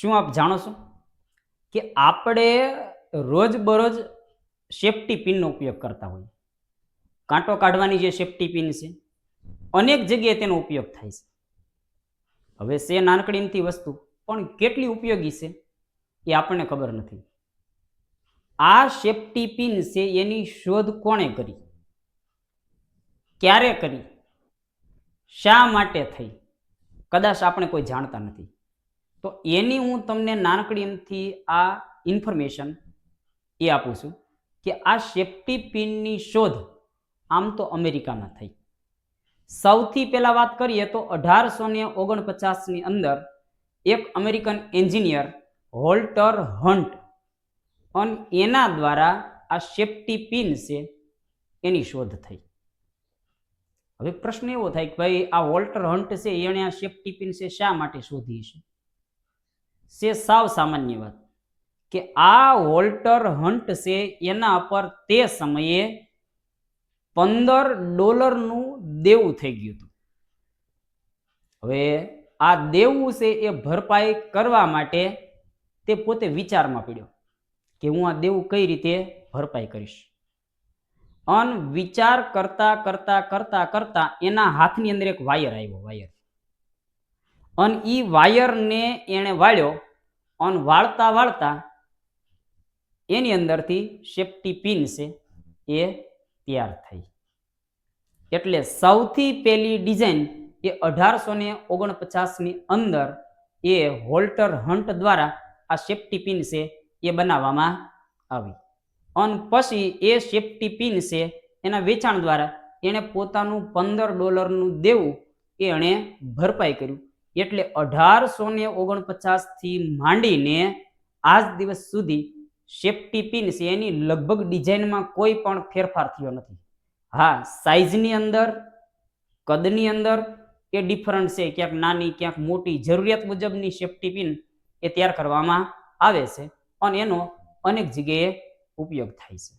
શું આપ જાણો છો? કે આપણે રોજબરોજ સેફ્ટી પિનનો ઉપયોગ કરતા હોઈએ. કાંટો કાઢવાની જે સેફ્ટી પિન છે, અનેક જગ્યાએ તેનો ઉપયોગ થાય છે. હવે છે નાનકડીમથી વસ્તુ, પણ કેટલી ઉપયોગી છે એ આપણને ખબર નથી. આ સેફ્ટી પિન છે એની શોધ કોણે કરી? ક્યારે કરી? શા માટે થઈ? કદાચ આપણે કોઈ જાણતા નથી. તો એની હું તમને નાનકડી એમથી આ ઇન્ફોર્મેશન એ આપું છું કે આ સેફ્ટી પિનની શોધ આમ તો અમેરિકામાં થઈ. સૌથી પહેલાં વાત કરીએ તો અઢારસો ને ઓગણપચાસની અંદર એક અમેરિકન એન્જિનિયર હોલ્ટર હન્ટ અને એના દ્વારા આ સેફ્ટી પિન છે એની શોધ થઈ. હવે પ્રશ્ન એવો થાય કે ભાઈ આ વોલ્ટર હન્ટ છે, એણે આ સેફ્ટી પિન છે, શા માટે શોધી છે? છે સાવ સામાન્ય વાત. કે આ વોલ્ટર હન્ટ છે એના પર તે સમયે પંદર ડોલરનું દેવું થઈ ગયું હતું. હવે આ દેવું છે એ ભરપાઈ કરવા માટે તે પોતે વિચારમાં પડ્યો કે હું આ દેવું કઈ રીતે ભરપાઈ કરીશ. અન વિચાર કરતા કરતા કરતા કરતા એના હાથની અંદર એક વાયર આવ્યો, વાયર. અન એ વાયરને એણે વાળ્યો, અન વાળતા વાળતા એની અંદરથી સેફ્ટી પિન છે એ તૈયાર થઈ. એટલે સૌથી પહેલી ડિઝાઇન એ અઢારસો ને ઓગણપચાસની અંદર એ હોલ્ટર હન્ટ દ્વારા આ સેફ્ટી પિન છે એ બનાવવામાં આવી. અને પછી એ સેફ્ટી પિન છે એના વેચાણ દ્વારા એણે પોતાનું પંદર ડોલરનું દેવું એ એણે ભરપાઈ કર્યું. એટલે અઢારસો ને ઓગણપચાસથી માંડીને આજ દિવસ સુધી સેફ્ટી પિન છે એની લગભગ ડિઝાઇનમાં કોઈ પણ ફેરફાર થયો નથી. હા સાઇઝની અંદર, કદની અંદર એ ડિફરન્ટ છે. ક્યાંક નાની, ક્યાંક મોટી. જરૂરિયાત મુજબની સેફ્ટી પિન એ તૈયાર કરવામાં આવે છે અને એનો અનેક જગ્યાએ ઉપયોગ થાય છે.